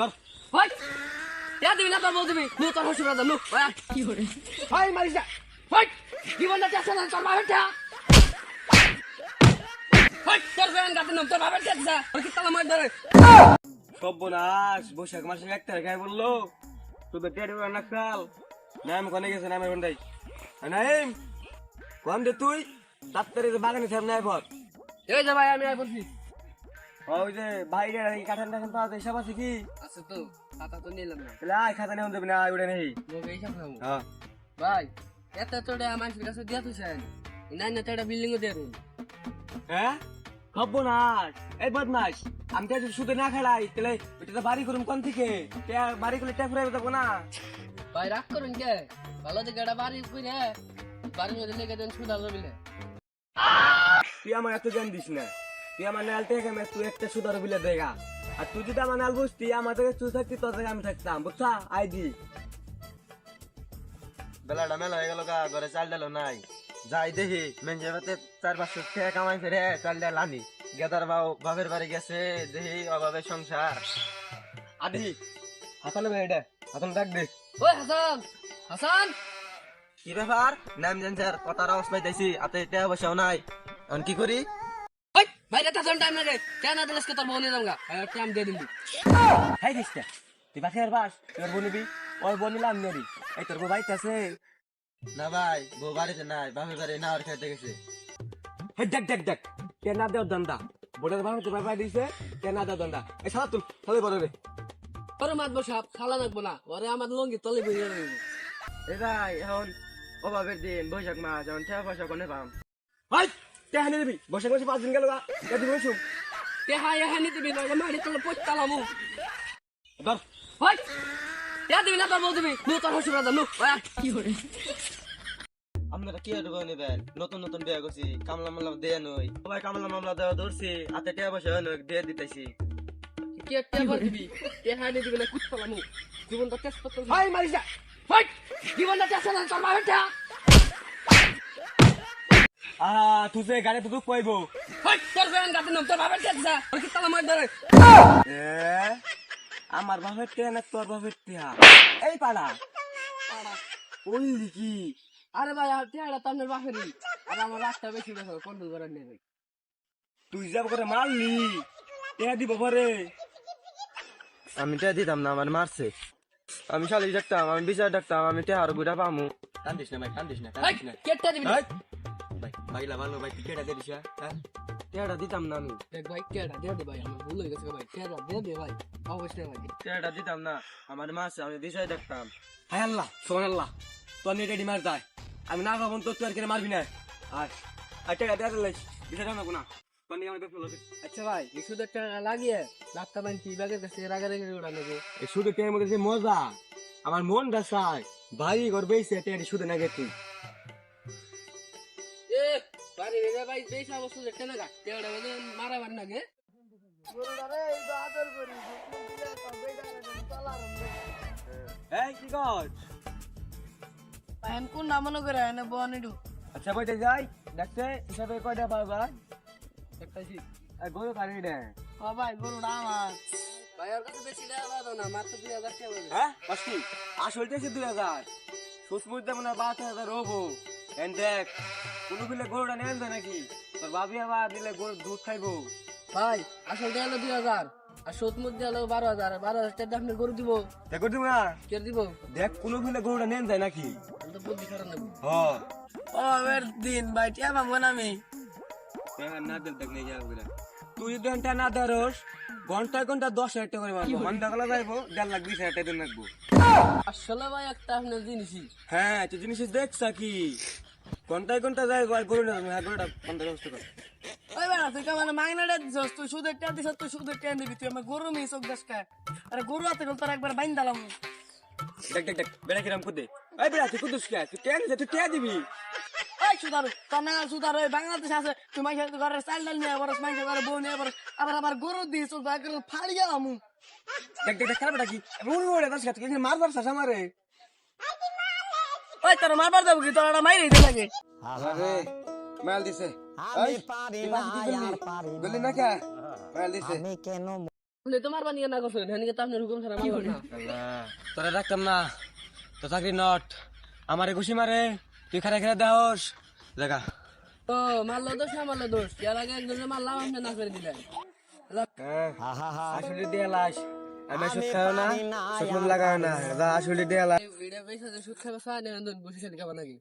ধর ইয়া দিবি না তোর বউ দিবি? নু তোর হসুর রাজা নু কি করে? ভাই মারিস না। ভাই জীবন না চাষ না তোর বাবার টা ভাই তোর বেন গাতে নম তোর বাবার টা ওর কি তালা মার ধরে? সর্বনাশ বৈশাখ মাসে এক তারিখ খাই বলল। তোদের টেডি না কাল। নাম কোনে গেছে নামের বন্ধাই নাইম কোন দে তুই? ডাক্তারে বাগানে থাম নাই পর এই যে ভাই আমি আই বলছি। ওই যে ভাইরা এই কাঠান টাঠান পাওয়া যায় সব আছে কি? আচ্ছা তো খাতা তো নিলাম না। তাহলে আয় খাতা দেবে না আয় উড়ে নেই। খাব। হ্যাঁ। ভাই এত তোড়ে মানুষের কাছে দিয়া তুই নাই না তোড়া বিল্ডিং দিয়ে রুম হ্যাঁ? খব্ব না এই বদমাস আমি তো সুদে না খেলাই তাহলে তো বাড়ি করুম কোন থেকে? তে- বাড়ি করলে ট্যাপ ফুরাই দেবো না? ভাই রাগ করুন কে? ভালো দিকে একটা বাড়ি কইরে বাড়ির মধ্যে লেগে দেন সুদা রবিলে তুই আমার এত জ্ঞান দিস না। তুই আমার নাল থেকে আমি তুই একটা সুদার বিলে দেখা আর তুই যদি আমার নাল বুঝতি আমার থেকে তুই থাকতি তোর থেকে আমি থাকতাম বুঝছা? আইডি। বেলাটা মেলা হয়ে গেল গা ঘরে চাল ডালো নাই। যাই দেখি মেঞ্জে বাতে চার পাঁচশো টাকা কামাইছে রে চাল ডাল আনি। গেদার বাবু বাপের বাড়ি গেছে দেখি অভাবে সংসার। আদি হাতালে ভাই এটা হাতালে ডাক দে। ওই হাসান হাসান। কি ব্যাপার? নাম জানছার কথার আওয়াজ পাইতেছি হাতে টাকা পয়সাও নাই। এখন কি করি? ভাই এটা টাইম লাগে। কেন না দিলে তোর বউ নিয়ে যাব টাইম দিয়ে দিবি হাই দিসটা তুই বাকি আর বাস তোর বনিবি ওর বনিলাম নেরি এই তোর বউ বাইতে আছে না ভাই বউ বাড়িতে নাই বাপের বাড়ি না আর খাইতে গেছে। হে দেখ দেখ দেখ কে না দেও দন্দা বোর্ডের বাবা তো বাবা দিছে কে না দেও দন্দা এই সালা তুই সালে বড় রে। ওরে মাতবো সাপ খালা নাকবো না। ওরে আমার লঙ্গি তলে বইয়ে রইব এ ভাই এখন অভাবের দিন বৈশাখ মাস এখন টাকা পয়সা কোনে পাম? হাই কে হানি দিবি? বসে বসে পাঁচ দিন গেল গা। কে দিবি শুন তে হাই হানি দিবি না মারি তলে পচতালামু ধর। ভাই ইয়া দিবি না তোর বউ দিবি? নু তোর হসুর রাজা নু। কি করে আপনারা কি আর নেবেন? নতুন নতুন বিয়ে করছি কামলা মামলা দেয়া নই। সবাই কামলা মামলা দেওয়া ধরছি হাতে টাকা পয়সা হয় দিয়ে দিতেছি। কে কে বল দিবি? তে হানি দিবি না কুত্তালামু জীবনটা টেস্ট করতে হাই মারিস ভাই জীবনটা টেস্ট না তোর বাবার টা আহ গাড়ি তো দুঃখ পাইবো ভাই তোর বেন গাতে নম তোর বাবার টা যা। ওর কি তালা মার ধরে এ আমার বাপের টিয়া না তোর বাপের টিয়া এই পাড়া ওই কি আরে ভাই আর টিয়াটা তো আপনার বাপেরই আর আমার রাস্তা বেশি দেখো করার নেই ভাই? তুই যাব করে মারলি টিয়া দিব পরে আমি টাকা দিতাম না আমার মারছে আমি শালি ডাকতাম আমি বিচার ডাকতাম আমি টাকা আরও গুড়া পামু। কান্দিস না ভাই কান্দিস না কান্দিস না কেটে দিবি? না। ভাই ভালো ভাই টিকেটা হ্যাঁ? টাকাটা দিতাম না আমি। দেখ ভাই কেডা দে দে ভাই আমার ভুল হয়ে গেছে ভাই কেডা দে দে ভাই অবশ্যই ভাই। টাকাটা দিতাম না আমার আমি ডাকতাম হায় আল্লাহ সোহান আল্লাহ রেডি মার যায়। আমি না ভাবুন তোর তুই আর কেন মারবি না। আর আর টেকা দিলে বিষয় না আচ্ছা ভাই এই একটা লাগিয়ে ডাক্তার বাইন কি ব্যাগের কাছে রাগারাগি ওটা নেবে এই শুধু টের মধ্যে যে মজা আমার মন চায় ভাই ঘর বেইছে টেরি শুধু না গেছি পানি ভাই বেশ অবস্থা দেখতে না গা কেডা মানে মারা মার এই কি কর? এখন কোন নাম মনে করে? এনে বনিডু আচ্ছা বইতে যাই। দেখতে হিসাবে কয়টা পাবা একটা জি আর গরু কারি রে ও ভাই গরুটা আমার ভাই আর কাছে বেশি টাকা দাও না মাত্র দুই হাজার টাকা বলে। হ্যাঁ পাঁচটি আসলতে সে দুই হাজার। সুসমুদ দেবো না বারো হাজার হব এন দেখ কোনো বিলে গরুটা নেন দেয় নাকি? তোর বাবি আবার দিলে গরু দুধ খাইবো। ভাই আসল হলো দুই হাজার আর সুদ মধ্যে হলো বারো হাজার বারো হাজার টাকা আপনি গরু দিব। দেখ দিব না কে দিব? দেখ কোনো বিলে গরুটা নেন যায় নাকি? আমি তো বুদ্ধি খারাপ নেব। হ। ও এর দিন ভাই টিয়া পাবো না আমি। না দেখ দেখ নিয়ে যাব তুই ঘণ্টা না ধরস ঘন্টায় ঘণ্টা দশ হাজার টাকা করে মারবো। ঘণ্টা গলা যাইবো দেড় লাখ বিশ হাজার টাকা লাগবো আসলে ভাই একটা আপনার জিনিসই। হ্যাঁ তুই জিনিস দেখছা কি? ঘন্টায় ঘণ্টা যাইবো আর গরু না হ্যাঁ গরুটা ঘণ্টা ব্যবস্থা কর ওই বেড়া তুই কেমন মাগনাটা দিছস? তুই সুদের টিয়া দিছস তুই সুদের টিয়া দিবি তুই আমার গরু মিস হোক দেশ খায় আরে গরু হাতে গেল তোর একবার বাইন দিলাম দেখ দেখ দেখ বেড়া কিরাম কুদে। এই বেড়া তুই কুদুস কে? তুই কে নিছে তুই কে দিবি। এই সুদার তোর না সুদার ওই বাংলাদেশ আছে তুই মাইসা ঘরের চাল ডাল নিয়ে বরস মাইসা ঘরে বউ নিয়ে বরস আবার আবার গরু দিস একবার ফাড়ি গেলাম। দেখ দেখ দেখ খারাপ বেটা কি মুড়ি মুড়ে দাস তুই মার বার সাসা মারে ওই তোর মারবার যাব কি? তোর মাইরে দিতে লাগে আরে মাল দিছে। আমি পারি না আর পারি বললি না। কে? মাল দিছে। আমি কেন শুনে তোমার বানিয়ে না করছেন হ্যাঁ তো আপনার হুকুম ছাড়া না। আল্লাহ, তোরা রাখতাম না। তো চাকরি নট। আমারে ঘুষি মারে তুই খারা খেলা দেহস। দেখা ও মারলো দোষ না মারলো দোষ? এর আগে একজনে মারলাম আপনি না করে দিলেন। আসলে দিয়ে লাস আমি সুদ খাও না সুদ লাগাও না আসলে দিয়ে লাস এটা পয়সা সুদ খাবে সারা বসে খাবে নাকি?